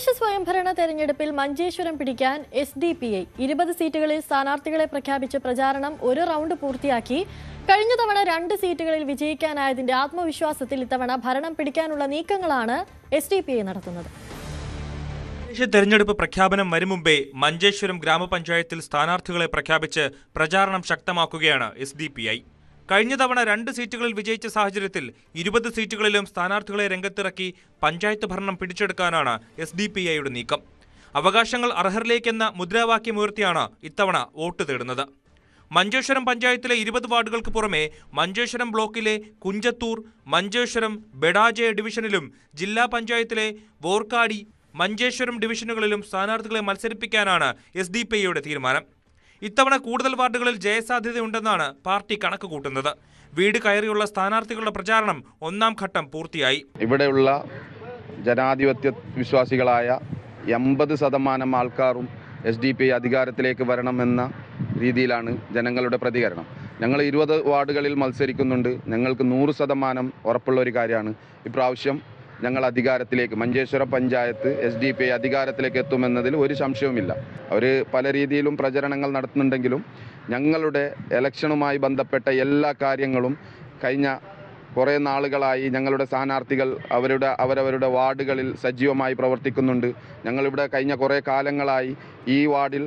തദ്ദേശ സ്വയംഭരണ തെരഞ്ഞെടുപ്പിൽ മഞ്ചേശ്വരം പിടിക്കാൻ എസ് ഡി പി ഐ ഇരുപത് സീറ്റുകളിൽ സ്ഥാനാർത്ഥികളെ പ്രഖ്യാപിച്ച് പ്രചാരണം ഒരു റൗണ്ട് പൂർത്തിയാക്കി. കഴിഞ്ഞ തവണ രണ്ട് സീറ്റുകളിൽ വിജയിക്കാനായതിന്റെ ആത്മവിശ്വാസത്തിൽ ഇത്തവണ ഭരണം പിടിക്കാനുള്ള നീക്കങ്ങളാണ് എസ് ഡി പി ഐ നടത്തുന്നത്. തദ്ദേശ തെരഞ്ഞെടുപ്പ് പ്രഖ്യാപനം വരും മുമ്പേ മഞ്ചേശ്വരം ഗ്രാമപഞ്ചായത്തിൽ സ്ഥാനാർത്ഥികളെ പ്രഖ്യാപിച്ച് പ്രചാരണം ശക്തമാക്കുകയാണ് എസ് ഡി പി ഐ. കഴിഞ്ഞ തവണ രണ്ട് സീറ്റുകളിൽ വിജയിച്ച സാഹചര്യത്തിൽ ഇരുപത് സീറ്റുകളിലും സ്ഥാനാർത്ഥികളെ രംഗത്തിറക്കി പഞ്ചായത്ത് ഭരണം പിടിച്ചെടുക്കാനാണ് എസ് ഡി പി ഐയുടെ നീക്കം. അവകാശങ്ങൾ അർഹരിലേക്കെന്ന മുദ്രാവാക്യമുയർത്തിയാണ് ഇത്തവണ വോട്ട് തേടുന്നത്. മഞ്ചേശ്വരം പഞ്ചായത്തിലെ ഇരുപത് വാർഡുകൾക്ക് പുറമെ മഞ്ചേശ്വരം ബ്ലോക്കിലെ കുഞ്ചത്തൂർ മഞ്ചേശ്വരം ബെഡാജെ ഡിവിഷനിലും ജില്ലാ പഞ്ചായത്തിലെ വോർക്കാടി മഞ്ചേശ്വരം ഡിവിഷനുകളിലും സ്ഥാനാർത്ഥികളെ മത്സരിപ്പിക്കാനാണ് എസ് തീരുമാനം. ഇത്തവണ കൂടുതൽ വാർഡുകളിൽ ജയസാധ്യതയുണ്ടെന്നാണ് പാർട്ടി കണക്ക് കൂട്ടുന്നത്. വീട് കയറിയുള്ള സ്ഥാനാർത്ഥികളുടെ പ്രചാരണം ഒന്നാം ഘട്ടം പൂർത്തിയായി. ഇവിടെയുള്ള ജനാധിപത്യ വിശ്വാസികളായ എൺപത് ശതമാനം ആൾക്കാരും എസ് ഡി പി അധികാരത്തിലേക്ക് വരണമെന്ന രീതിയിലാണ് ജനങ്ങളുടെ പ്രതികരണം. ഞങ്ങൾ ഇരുപത് വാർഡുകളിൽ മത്സരിക്കുന്നുണ്ട്. ഞങ്ങൾക്ക് നൂറ് ശതമാനം ഉറപ്പുള്ള ഒരു കാര്യമാണ്. ഇപ്രാവശ്യം ഞങ്ങൾ അധികാരത്തിലേക്ക് Manjeshwar panchayat S D P അധികാരത്തിലേക്ക് എത്തുമെന്നതിൽ ഒരു സംശയവുമില്ല. അവർ പല രീതിയിലും പ്രചരണങ്ങൾ നടത്തുന്നുണ്ടെങ്കിലും ഞങ്ങളുടെ ഇലക്ഷനുമായി ബന്ധപ്പെട്ട എല്ലാ കാര്യങ്ങളും കഴിഞ്ഞ കുറേ നാളുകളായി ഞങ്ങളുടെ സ്ഥാനാർത്ഥികൾ അവരുടെ അവരവരുടെ വാർഡുകളിൽ സജീവമായി പ്രവർത്തിക്കുന്നുണ്ട്. ഞങ്ങളിവിടെ കഴിഞ്ഞ കുറേ കാലങ്ങളായി ഈ വാർഡിൽ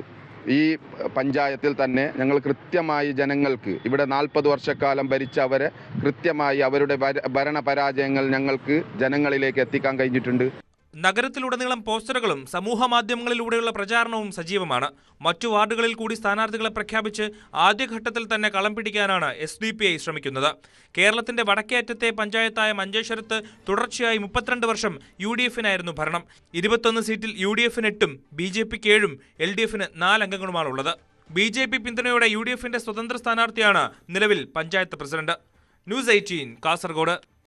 ഈ പഞ്ചായത്തിൽ തന്നെ ഞങ്ങൾ കൃത്യമായി ജനങ്ങൾക്ക് ഇവിടെ നാൽപ്പത് വർഷക്കാലം ഭരിച്ച അവരെ കൃത്യമായി അവരുടെ ഭര- ഭരണപരാജയങ്ങൾ ഞങ്ങൾക്ക് ജനങ്ങളിലേക്ക് എത്തിക്കാൻ കഴിഞ്ഞിട്ടുണ്ട്. നഗരത്തിലുടനീളം പോസ്റ്ററുകളും സമൂഹ മാധ്യമങ്ങളിലൂടെയുള്ള പ്രചാരണവും സജീവമാണ്. മറ്റു വാർഡുകളിൽ കൂടി സ്ഥാനാർത്ഥികളെ പ്രഖ്യാപിച്ച് ആദ്യഘട്ടത്തിൽ തന്നെ കളം പിടിക്കാനാണ് എസ് ഡി പി ഐ ശ്രമിക്കുന്നത്. കേരളത്തിന്റെ വടക്കേറ്റത്തെ പഞ്ചായത്തായ മഞ്ചേശ്വരത്ത് തുടർച്ചയായി മുപ്പത്തിരണ്ട് വർഷം യു ഡി എഫിനായിരുന്നു ഭരണം. ഇരുപത്തൊന്ന് സീറ്റിൽ യു ഡി എഫിന് എട്ടും ബി ജെ പിക്ക് ഏഴും എൽ ഡി എഫിന് നാലംഗങ്ങളുമാണുള്ളത്. ബി ജെ പി പിന്തുണയോടെ യു ഡി എഫിന്റെ സ്വതന്ത്ര സ്ഥാനാർത്ഥിയാണ് നിലവിൽ panchayat president. News eighteen Kasaragod.